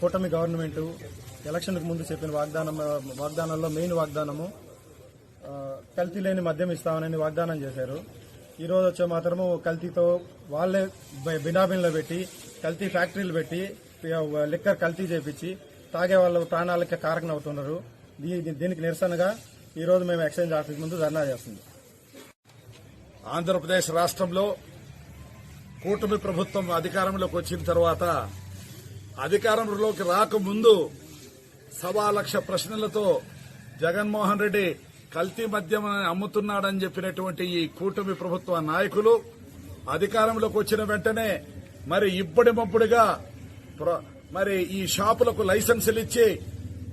కూటమి గవర్నమెంట్ ఎలక్షన్కు ముందు చెప్పిన వాగ్దానం వాగ్దానాల్లో మెయిన్ వాగ్దానము కల్తీ లేని మద్యం ఇస్తామని వాగ్దానం చేశారు. ఈరోజు వచ్చే మాత్రము కల్తీతో వాళ్ళే బినాబిన్లు బినాబిన్లో పెట్టి కల్తీ ఫ్యాక్టరీలు పెట్టి లిక్కర్ కల్తీ చేపించి తాగే వాళ్ళ ప్రాణాలకి కారకమవుతున్నారు దీనికి నిరసనగా ఈరోజు మేము ఎక్స్చేంజ్ ఆఫీస్ ముందు ధర్నా చేస్తుంది ఆంధ్రప్రదేశ్ రాష్ట్రంలో కూటమి ప్రభుత్వం అధికారంలోకి వచ్చిన తర్వాత అధికారంలోకి రాకముందు సవా లక్ష ప్రశ్నలతో జగన్మోహన్ రెడ్డి కల్తీ మద్యం అమ్ముతున్నాడని చెప్పినటువంటి ఈ కూటమి ప్రభుత్వ నాయకులు అధికారంలోకి వచ్చిన వెంటనే మరి ఇప్పటిమప్పుడుగా మరి ఈ షాపులకు లైసెన్సులు ఇచ్చి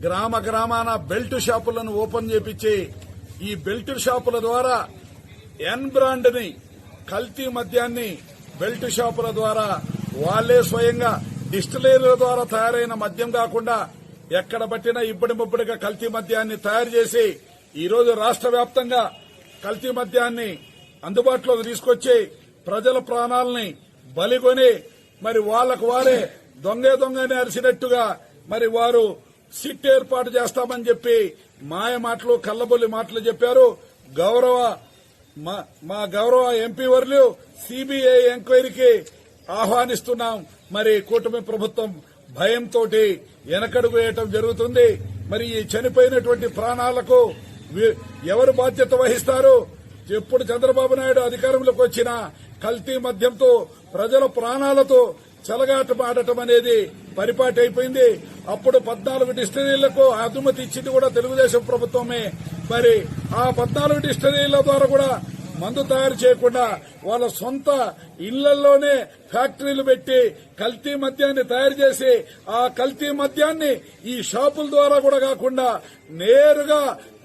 గ్రామ గ్రామాన బెల్ట్ షాపులను ఓపెన్ చేపించి ఈ బెల్ట్ షాపుల ద్వారా ఎన్ బ్రాండ్ని కల్తీ మద్యాన్ని బెల్ట్ షాపుల ద్వారా వాళ్ళే స్వయంగా డిస్టిలరీల ద్వారా తయారైన మద్యం కాకుండా ఎక్కడ పట్టినా ఇప్పటి ముప్పటిగా కల్తీ మద్యాన్ని తయారు చేసి ఈరోజు రాష్ట రాష్ట్ర వ్యాప్తంగా కల్తీ మద్యాన్ని అందుబాటులోకి తీసుకొచ్చి ప్రజల ప్రాణాలని బలిగొని మరి వాళ్ళకు వారే దొంగే దొంగని అరిసినట్టుగా మరి వారు సిట్ ఏర్పాటు చేస్తామని చెప్పి మాయ మాటలు కల్లబొల్లి మాటలు చెప్పారు. గౌరవ మా- మా గౌరవ ఎంపీ వర్లు సిబిఐ ఎంక్వైరీకి ఆహ్వానిస్తున్నాం. మరి కూటమి ప్రభుత్వం భయంతో వెనకడుగు వేయటం జరుగుతుంది. మరి ఈ చనిపోయినటువంటి ప్రాణాలకు ఎవరు బాధ్యత వహిస్తారు? ఎప్పుడు చంద్రబాబు నాయుడు అధికారంలోకి వచ్చినా కల్తీ మద్యంతో ప్రజల ప్రాణాలతో చెలగాటమాడటం అనేది పరిపాటి అయిపోయింది. అప్పుడు పద్నాలుగు డిస్టరీలకు అనుమతి ఇచ్చింది కూడా తెలుగుదేశం ప్రభుత్వమే. మరి ఆ పద్నాలుగు డిస్టరీల ద్వారా కూడా మందు తయారు చేయకుండా వాళ్ళ సొంత ఇళ్ళలోనే ఫ్యాక్టరీలు పెట్టి కల్తీ మద్యాన్ని తయారు చేసి ఆ కల్తీ మద్యాన్ని ఈ షాపుల ద్వారా కూడా కాకుండా నేరుగా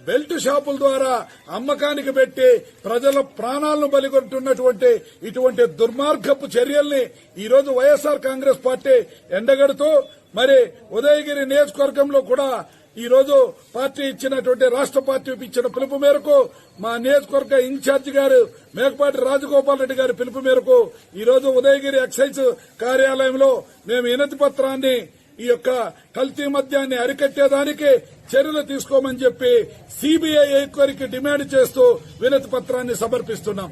బెల్ట్ షాపుల ద్వారా అమ్మకానికి పెట్టి ప్రజల ప్రాణాలను బలిగొంటున్నటువంటి ఇటువంటి దుర్మార్గపు చర్యల్ని ఈరోజు వైఎస్ఆర్ కాంగ్రెస్ పార్టీ ఎండగడుతూ మరి ఉదయగిరి నియోజకవర్గంలో కూడా ఈ రోజు పార్టీ ఇచ్చినటువంటి రాష్ట్ర పార్టీ ఇచ్చిన పిలుపు మేరకు మా నియోజకవర్గ ఇన్ఛార్జి గారు మేకపాటి రాజగోపాల్ రెడ్డి గారి పిలుపు మేరకు ఈ రోజు ఉదయగిరి ఎక్సైజ్ కార్యాలయంలో మేము వినతి పత్రాన్ని ఈ యొక్క కల్తీ మద్యాన్ని అరికట్టేదానికి చర్యలు తీసుకోమని చెప్పి సిబిఐ ఎంక్వైరీకి డిమాండ్ చేస్తూ వినతి పత్రాన్ని సమర్పిస్తున్నాం.